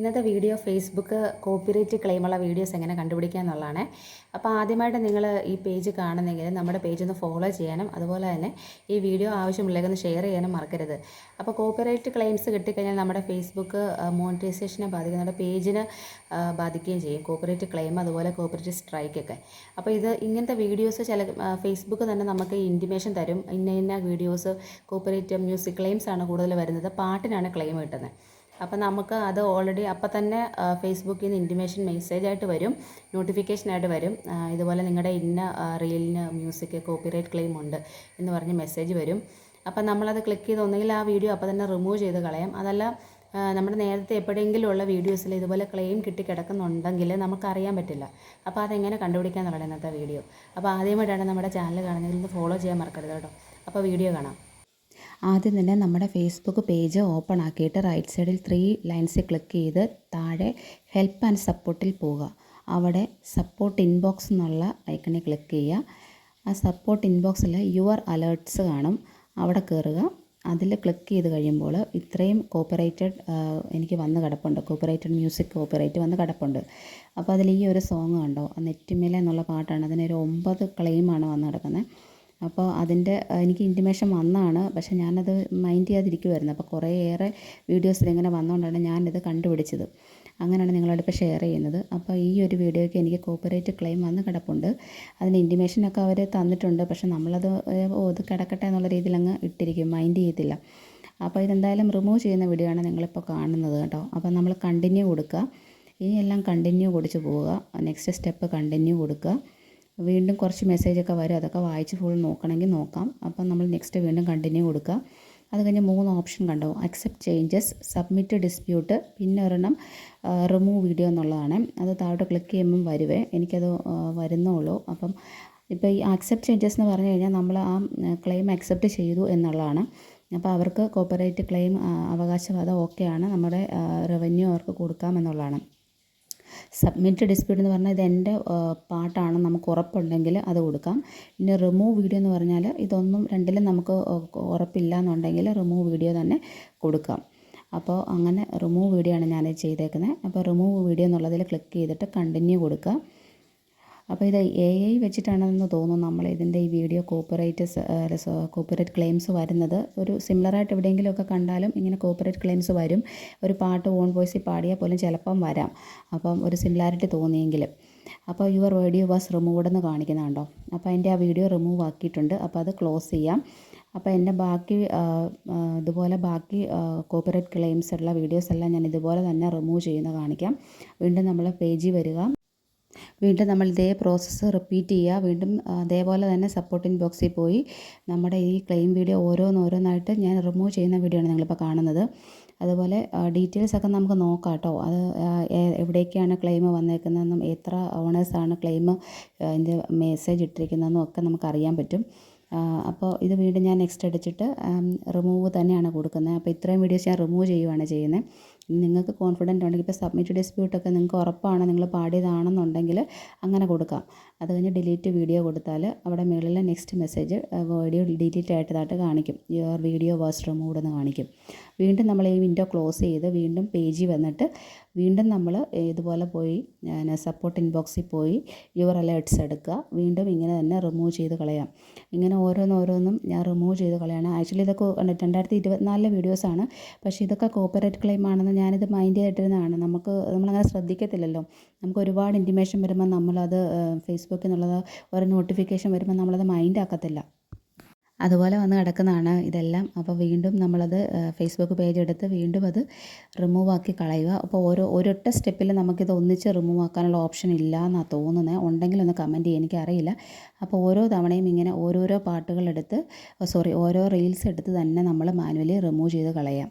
ഇന്നത്തെ video Facebook copyright ക്ലെയിമുള്ള videos എങ്ങനെ കണ്ടുപിടിക്കുക എന്നുള്ളതാണ്. അപ്പോൾ ആദ്യമായിട്ട് നിങ്ങൾ ഈ പേജ് കാണുന്നെങ്കിൽ നമ്മുടെ പേജ് ഒന്ന് ഫോളോ ചെയ്യാനും അതുപോലെ തന്നെ ഈ വീഡിയോ ആവശ്യമുള്ളതൊന്ന് ഷെയർ ചെയ്യാനും മറക്കരുത്. അപ്പോൾ കോപ്പിറൈറ്റ് ക്ലെയിംസ് കിട്ടിക്കഴിഞ്ഞാൽ നമ്മുടെ ഫേസ്ബുക്ക് മോണിറ്റൈസേഷനെ ബാധിക്കും. നമ്മുടെ പേജിന് ബാധിക്കുകയും ചെയ്യും. കോപ്പിറൈറ്റ് ക്ലെയിം അതുപോലെ കോപ്പിറൈറ്റ് സ്ട്രൈക്കൊക്കെ അപ്പോൾ ഇത് ഇങ്ങനത്തെ വീഡിയോസ് ചില ഫേസ്ബുക്ക് തന്നെ നമുക്ക് ഇന്റിമേഷൻ തരും. ഇന്ന ഇന്ന വീഡിയോസ് കോപ്പറേറ്റ് മ്യൂസിക് ക്ലെയിംസ് ആണ് കൂടുതൽ വരുന്നത്. പാട്ടിനാണ് ക്ലെയിം കിട്ടുന്നത്. അപ്പോൾ നമുക്ക് അത് ഓൾറെഡി അപ്പോൾ തന്നെ ഫേസ്ബുക്കിൽ നിന്ന് ഇന്റിമേഷൻ മെസ്സേജ് ആയിട്ട് വരും നോട്ടിഫിക്കേഷനായിട്ട് വരും. ഇതുപോലെ നിങ്ങളുടെ ഇന്ന റീലിന് മ്യൂസിക് കോപ്പിറൈറ്റ് ക്ലെയിം ഉണ്ട് എന്ന് പറഞ്ഞ് മെസ്സേജ് വരും. അപ്പോൾ നമ്മളത് ക്ലിക്ക് ചെയ്ത് ഒന്നുകിൽ ആ വീഡിയോ അപ്പോൾ തന്നെ റിമൂവ് ചെയ്ത് കളയാം. അതല്ല നമ്മുടെ നേരത്തെ എപ്പോഴെങ്കിലും ഉള്ള വീഡിയോസിൽ ഇതുപോലെ ക്ലെയിം കിട്ടി കിടക്കുന്നുണ്ടെങ്കിൽ നമുക്കറിയാൻ പറ്റില്ല. അപ്പോൾ അതെങ്ങനെ കണ്ടുപിടിക്കാൻ എന്നുള്ളത് ഇന്നത്തെ വീഡിയോ അപ്പോൾ ആദ്യമായിട്ടാണ് നമ്മുടെ ചാനൽ കാണുന്നതിൽ നിന്ന് ഫോളോ ചെയ്യാൻ മറക്കരുത് കേട്ടോ. അപ്പോൾ വീഡിയോ കാണാം. ആദ്യം തന്നെ നമ്മുടെ ഫേസ്ബുക്ക് പേജ് ഓപ്പൺ ആക്കിയിട്ട് റൈറ്റ് സൈഡിൽ ത്രീ ലൈൻസ് ക്ലിക്ക് ചെയ്ത് താഴെ ഹെൽപ്പ് ആൻഡ് സപ്പോർട്ടിൽ പോവുക. അവിടെ സപ്പോർട്ട് ഇൻബോക്സ് എന്നുള്ള ഐക്കണിൽ ക്ലിക്ക് ചെയ്യുക. ആ സപ്പോർട്ട് ഇൻബോക്സിൽ യുവർ അലേർട്ട്സ് കാണും. അവിടെ കയറുക അതിൽ ക്ലിക്ക് ചെയ്ത് കഴിയുമ്പോൾ ഇത്രയും കോപ്പറേറ്റഡ് എനിക്ക് വന്ന് കിടപ്പുണ്ട്. കോപ്പറേറ്റഡ് മ്യൂസിക് കോപ്പറേറ്റ് വന്ന് കിടപ്പുണ്ട്. അപ്പോൾ അതിൽ ഈ ഒരു സോങ് കണ്ടോ? നെറ്റിമേല എന്നുള്ള പാട്ടാണ്. അതിനൊരു ഒമ്പത് ക്ലെയിമാണ് വന്ന് കിടക്കുന്നത്. അപ്പോൾ അതിന്റെ എനിക്ക് ഇന്റിമേഷൻ വന്നതാണ് പക്ഷേ ഞാനത് മൈൻഡ് ചെയ്യാതിരിക്കുമായിരുന്നു അപ്പോൾ കുറേയേറെ വീഡിയോസിൽ ഇങ്ങനെ വന്നുകൊണ്ടാണ് ഞാനിത് കണ്ടുപിടിച്ചത്. അങ്ങനെയാണ് നിങ്ങളോട് ഇപ്പോൾ ഷെയർ ചെയ്യുന്നത്. അപ്പോൾ ഈ ഒരു വീഡിയോയ്ക്ക് എനിക്ക് കോപ്പറേറ്റ് ക്ലെയിം വന്ന് കിടപ്പുണ്ട്. അതിന് ഇന്റിമേഷനൊക്കെ അവർ തന്നിട്ടുണ്ട്. പക്ഷെ നമ്മളത് ഇത് കിടക്കട്ടെ എന്നുള്ള രീതിയിൽ അങ്ങ് ഇട്ടിരിക്കും. മൈൻഡ് ചെയ്യത്തില്ല. അപ്പോൾ ഇതെന്തായാലും റിമൂവ് ചെയ്യുന്ന വീഡിയോ ആണ് നിങ്ങളിപ്പോൾ കാണുന്നത് കേട്ടോ. അപ്പോൾ നമ്മൾ കണ്ടിന്യൂ കൊടുക്കുക. ഇനിയെല്ലാം കണ്ടിന്യൂ കൊടുത്ത് പോവുക. നെക്സ്റ്റ് സ്റ്റെപ്പ് കണ്ടിന്യൂ കൊടുക്കുക. വീണ്ടും കുറച്ച് മെസ്സേജൊക്കെ വരും. അതൊക്കെ വായിച്ച് ഫുൾ നോക്കണമെങ്കിൽ നോക്കാം. അപ്പം നമ്മൾ നെക്സ്റ്റ് വീണ്ടും കണ്ടിന്യൂ കൊടുക്കുക. അത് കഴിഞ്ഞ് മൂന്ന് ഓപ്ഷൻ കണ്ടോ? അക്സെപ്റ്റ് ചേഞ്ചസ് സബ്മിറ്റ് ഡിസ്പ്യൂട്ട് പിന്നെ ഒരെണ്ണം റിമൂവ് വീഡിയോ എന്നുള്ളതാണ്. അത് താഴോട്ട് ക്ലിക്ക് ചെയ്യുമ്പം വരുവേ. എനിക്കത് വരുന്നുള്ളൂ. അപ്പം ഇപ്പോൾ ഈ അക്സെപ്റ്റ് ചേഞ്ചസ് എന്ന് പറഞ്ഞു കഴിഞ്ഞാൽ നമ്മൾ ആ ക്ലെയിം അക്സെപ്റ്റ് ചെയ്തു എന്നുള്ളതാണ്. അപ്പോൾ അവർക്ക് കോപ്പറേറ്റ് ക്ലെയിം അവകാശവാദം ഓക്കെയാണ്. നമ്മുടെ റവന്യൂ അവർക്ക് കൊടുക്കാം എന്നുള്ളതാണ്. സബ്മിറ്റ് ഡിസ്പ്യൂട്ട് എന്ന് പറഞ്ഞാൽ ഇത് എന്റെ പാട്ടാണ്. നമുക്ക് ഉറപ്പുണ്ടെങ്കിൽ അത് കൊടുക്കാം. പിന്നെ റിമൂവ് വീഡിയോ എന്ന് പറഞ്ഞാൽ ഇതൊന്നും രണ്ടിലും നമുക്ക് ഉറപ്പില്ല എന്നുണ്ടെങ്കിൽ റിമൂവ് വീഡിയോ തന്നെ കൊടുക്കാം. അപ്പോൾ അങ്ങനെ റിമൂവ് വീഡിയോ ആണ് ഞാൻ ചെയ്തേക്കുന്നത്. അപ്പോൾ റിമൂവ് വീഡിയോ എന്നുള്ളതിൽ ക്ലിക്ക് ചെയ്തിട്ട് കണ്ടിന്യൂ കൊടുക്കുക. അപ്പോൾ ഇത് എ ഐ വെച്ചിട്ടാണെന്ന് തോന്നുന്നു നമ്മൾ ഇതിന്റെ ഈ വീഡിയോ കോപ്പറേറ്റ് കോപ്പറേറ്റ് ക്ലെയിംസ് വരുന്നത്. ഒരു സിമിലറായിട്ട് എവിടെയെങ്കിലുമൊക്കെ കണ്ടാലും ഇങ്ങനെ കോപ്പറേറ്റ് ക്ലെയിംസ് വരും. ഒരു പാട്ട് ഓൺ വോയിസിൽ പാടിയാൽ പോലും ചിലപ്പം വരാം. അപ്പം ഒരു സിമിലാരിറ്റി തോന്നിയെങ്കിലും. അപ്പോൾ യുവർ വീഡിയോ വാസ് റിമൂവ്ഡ് എന്ന് കാണിക്കുന്നുണ്ടോ? അപ്പോൾ എന്റെ ആ വീഡിയോ റിമൂവ് ആക്കിയിട്ടുണ്ട്. അപ്പോൾ അത് ക്ലോസ് ചെയ്യാം. അപ്പോൾ എന്റെ ബാക്കി ഇതുപോലെ ബാക്കി കോപ്പറേറ്റ് ക്ലെയിംസ് ഉള്ള വീഡിയോസ് എല്ലാം ഞാൻ ഇതുപോലെ തന്നെ റിമൂവ് ചെയ്യുന്ന കാണിക്കാം. വീണ്ടും നമ്മൾ പേജിൽ വരിക. വീണ്ടും നമ്മൾ ഇതേ പ്രോസസ്സ് റിപ്പീറ്റ് ചെയ്യുക. വീണ്ടും അതേപോലെ തന്നെ സപ്പോർട്ടിംഗ് ബോക്സിൽ പോയി നമ്മുടെ ഈ ക്ലെയിം വീഡിയോ ഓരോന്നോരോന്നായിട്ട് ഞാൻ റിമൂവ് ചെയ്യുന്ന വീഡിയോ ആണ് നിങ്ങളിപ്പോൾ കാണുന്നത്. അതുപോലെ ഡീറ്റെയിൽസ് ഒക്കെ നമുക്ക് നോക്കാം കേട്ടോ. അത് എവിടേക്കാണ് ക്ലെയിം വന്നേക്കുന്നതെന്നും എത്ര ഓണേഴ്സാണ് ക്ലെയിം അതിന്റെ മെസ്സേജ് ഇട്ടിരിക്കുന്നതെന്നും ഒക്കെ നമുക്ക് അറിയാൻ പറ്റും. അപ്പോൾ ഇത് വീണ്ടും ഞാൻ നെക്സ്റ്റ് അടിച്ചിട്ട് റിമൂവ് തന്നെയാണ് കൊടുക്കുന്നത്. അപ്പോൾ ഇത്രയും വീഡിയോസ് ഞാൻ റിമൂവ് ചെയ്യുവാണ് ചെയ്യുന്നത്. നിങ്ങൾക്ക് കോൺഫിഡന്റ് ഉണ്ടെങ്കിൽ ഇപ്പോൾ സബ്മിറ്റ് ഡിസ്പ്യൂട്ടൊക്കെ നിങ്ങൾക്ക് ഉറപ്പാണ് നിങ്ങൾ പാടിയതാണെന്നുണ്ടെങ്കിൽ അങ്ങനെ കൊടുക്കാം. അത് കഴിഞ്ഞ് ഡിലീറ്റ് വീഡിയോ കൊടുത്താൽ അവിടെ മുകളിൽ നെക്സ്റ്റ് മെസ്സേജ് വീഡിയോ ഡിലീറ്റ് ആയിട്ടതായിട്ട് കാണിക്കും. യുവർ വീഡിയോ വാസ് റിമൂവ്ഡ് എന്ന് കാണിക്കും. വീണ്ടും നമ്മൾ ഈ വിൻഡോ ക്ലോസ് ചെയ്ത് വീണ്ടും പേജിൽ വന്നിട്ട് വീണ്ടും നമ്മൾ ഇതുപോലെ പോയി സപ്പോർട്ട് ഇൻബോക്സിൽ പോയി യുവർ അലേർട്ട്സ് എടുക്കുക. വീണ്ടും ഇങ്ങനെ തന്നെ റിമൂവ് ചെയ്ത് കളയാം. ഇങ്ങനെ ഓരോന്നോരോന്നും ഞാൻ റിമൂവ് ചെയ്ത് കളയാണ്. ആക്ച്വലി ഇതൊക്കെ രണ്ടായിരത്തി ഇരുപത്തിനാലിലെ വീഡിയോസാണ് പക്ഷേ ഇതൊക്കെ കോപ്പറേറ്റ് ക്ലെയിം ആണെന്ന് ഞാനിത് മൈൻഡ് ചെയ്തിട്ടിരുന്നതാണ്. നമുക്ക് നമ്മളങ്ങനെ ശ്രദ്ധിക്കത്തില്ലല്ലോ. നമുക്ക് ഒരുപാട് ഇന്റിമേഷൻ വരുമ്പോൾ നമ്മളത് ഫേസ്ബുക്കിൽ നിന്നുള്ളത് ഒരു നോട്ടിഫിക്കേഷൻ വരുമ്പോൾ നമ്മളത് മൈൻഡ് ആക്കത്തില്ല. അതുപോലെ വന്ന് കിടക്കുന്നതാണ് ഇതെല്ലാം. അപ്പോൾ വീണ്ടും നമ്മളത് ഫേസ്ബുക്ക് പേജ് എടുത്ത് വീണ്ടും അത് റിമൂവ് ആക്കി കളയുക. അപ്പോൾ ഓരോ ഒരൊറ്റ സ്റ്റെപ്പിൽ നമുക്കിത് ഒന്നിച്ച് റിമൂവ് ആക്കാനുള്ള ഓപ്ഷൻ ഇല്ല എന്നാണ് തോന്നുന്നത് ഉണ്ടെങ്കിൽ ഒന്ന് കമന്റ് ചെയ്യുക എനിക്കറിയില്ല. അപ്പോൾ ഓരോ തവണയും ഇങ്ങനെ ഓരോരോ പാട്ടുകളെടുത്ത് സോറി ഓരോ റീൽസ് എടുത്ത് തന്നെ നമ്മൾ മാനുവലി റിമൂവ് ചെയ്ത് കളയാം.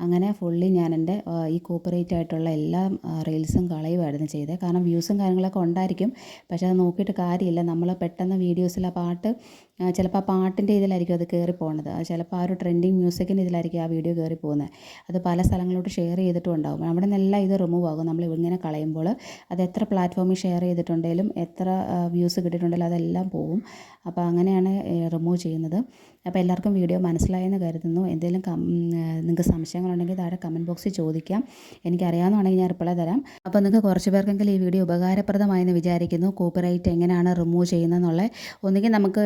അങ്ങനെ ഫുള്ളി ഞാൻ എന്റെ ഈ കോപ്പറേറ്റ് ആയിട്ടുള്ള എല്ലാ റീൽസും കളയുമായിരുന്നു ചെയ്തത് കാരണം വ്യൂസും കാര്യങ്ങളൊക്കെ ഉണ്ടായിരിക്കും. പക്ഷേ അത് നോക്കിയിട്ട് കാര്യമില്ല. നമ്മൾ പെട്ടെന്ന് വീഡിയോസിൽ ആ പാട്ട് ചിലപ്പോൾ ആ പാട്ടിന്റെ ഇതിലായിരിക്കും അത് കയറി പോകുന്നത് ചിലപ്പോൾ ആ ഒരു ട്രെൻഡിങ് മ്യൂസിക്കിന്റെ ഇതിലായിരിക്കും ആ വീഡിയോ കയറി പോകുന്നത്. അത് പല സ്ഥലങ്ങളിലോട്ട് ഷെയർ ചെയ്തിട്ടും ഉണ്ടാകും അവിടെ നിന്നെല്ലാം ഇത് റിമൂവ് ആകും. നമ്മൾ ഇങ്ങനെ കളയുമ്പോൾ അത് എത്ര പ്ലാറ്റ്ഫോമിൽ ഷെയർ ചെയ്തിട്ടുണ്ടെങ്കിലും എത്ര വ്യൂസ് കിട്ടിയിട്ടുണ്ടെങ്കിലും അതെല്ലാം പോകും അപ്പോൾ അങ്ങനെയാണ് റിമൂവ് ചെയ്യുന്നത്. അപ്പോൾ എല്ലാവർക്കും വീഡിയോ മനസ്സിലായെന്ന് കരുതുന്നു. എന്തെങ്കിലും നിങ്ങൾക്ക് സംശയങ്ങളുണ്ടെങ്കിൽ താഴെ കമന്റ് ബോക്സിൽ ചോദിക്കാം. എനിക്കറിയാവുന്നതാണെങ്കിൽ ഞാൻ റിപ്ലൈ തരാം. അപ്പോൾ നിങ്ങൾക്ക് കുറച്ച് പേർക്കെങ്കിലും ഈ വീഡിയോ ഉപകാരപ്രദമായെന്ന് വിചാരിക്കുന്നു. കോപ്പിറൈറ്റ് എങ്ങനെയാണ് റിമൂവ് ചെയ്യുന്നതെന്നുള്ള ഒന്നുകിൽ നമുക്ക്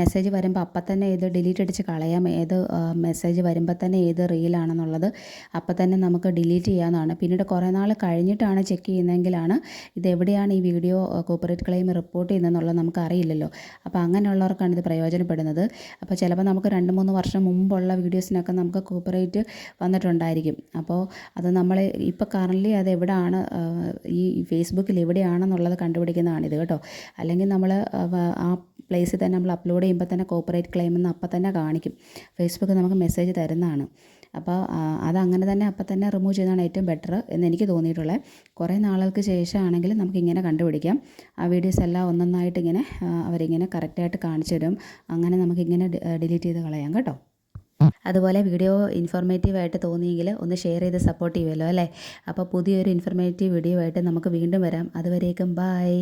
മെസ്സേജ് വരുമ്പോൾ അപ്പം തന്നെ ഇത് ഡിലീറ്റ് അടിച്ച് കളയാം ഏത് മെസ്സേജ് വരുമ്പോൾ തന്നെ ഏത് റീലാണെന്നുള്ളത് അപ്പം തന്നെ നമുക്ക് ഡിലീറ്റ് ചെയ്യാവുന്നതാണ്. പിന്നീട് കുറേ നാൾ കഴിഞ്ഞിട്ടാണ് ചെക്ക് ചെയ്യുന്നതെങ്കിലാണ് ഇത് എവിടെയാണ് ഈ വീഡിയോ കോപ്പറേറ്റ് ക്ലെയിം റിപ്പോർട്ട് ചെയ്യുന്നതെന്നുള്ളത് നമുക്ക് അറിയില്ലല്ലോ അപ്പോൾ അങ്ങനെയുള്ളവർക്കാണ് ഇത് പ്രയോജനപ്പെടുന്നത്. അപ്പോൾ ചിലപ്പോൾ നമുക്ക് രണ്ട് മൂന്ന് വർഷം മുമ്പുള്ള വീഡിയോസിനൊക്കെ നമുക്ക് കോപ്പറേറ്റ് വന്നിട്ടുണ്ടായിരിക്കും. അപ്പോൾ അത് നമ്മൾ ഇപ്പോൾ കറൻലി അത് എവിടെയാണ് ഈ ഫേസ്ബുക്കിൽ എവിടെയാണെന്നുള്ളത് കണ്ടുപിടിക്കുന്നതാണിത് കേട്ടോ. അല്ലെങ്കിൽ നമ്മൾ ആ പ്ലേസിൽ തന്നെ നമ്മൾ അപ്ലോഡ് ചെയ്യുമ്പോൾ തന്നെ കോപ്പറേറ്റ് ക്ലെയിം എന്ന് അപ്പം തന്നെ കാണിക്കും. ഫേസ്ബുക്ക് നമുക്ക് മെസ്സേജ് തരുന്നതാണ്. അപ്പോൾ അതങ്ങനെ തന്നെ അപ്പം തന്നെ റിമൂവ് ചെയ്യുന്നതാണ് ഏറ്റവും ബെറ്റർ എന്ന് എനിക്ക് തോന്നിയിട്ടുള്ളത് കുറേ നാളുകൾക്ക് ശേഷമാണെങ്കിൽ നമുക്ക് ഇങ്ങനെ കണ്ടുപിടിക്കാം. ആ വീഡിയോസ് എല്ലാം ഒന്നൊന്നായിട്ട് ഇങ്ങനെ അവരിങ്ങനെ കറക്റ്റായിട്ട് കാണിച്ചു തരും. അങ്ങനെ നമുക്കിങ്ങനെ ഡിലീറ്റ് ചെയ്ത് കളയാം കേട്ടോ. അതുപോലെ വീഡിയോ ഇൻഫോർമേറ്റീവ് ആയിട്ട് തോന്നിയെങ്കിൽ ഒന്ന് ഷെയർ ചെയ്ത് സപ്പോർട്ട് ചെയ്യുമല്ലോ അല്ലേ? അപ്പോൾ പുതിയൊരു ഇൻഫോർമേറ്റീവ് വീഡിയോ ആയിട്ട് നമുക്ക് വീണ്ടും വരാം. അതുവരേക്കും ബായ്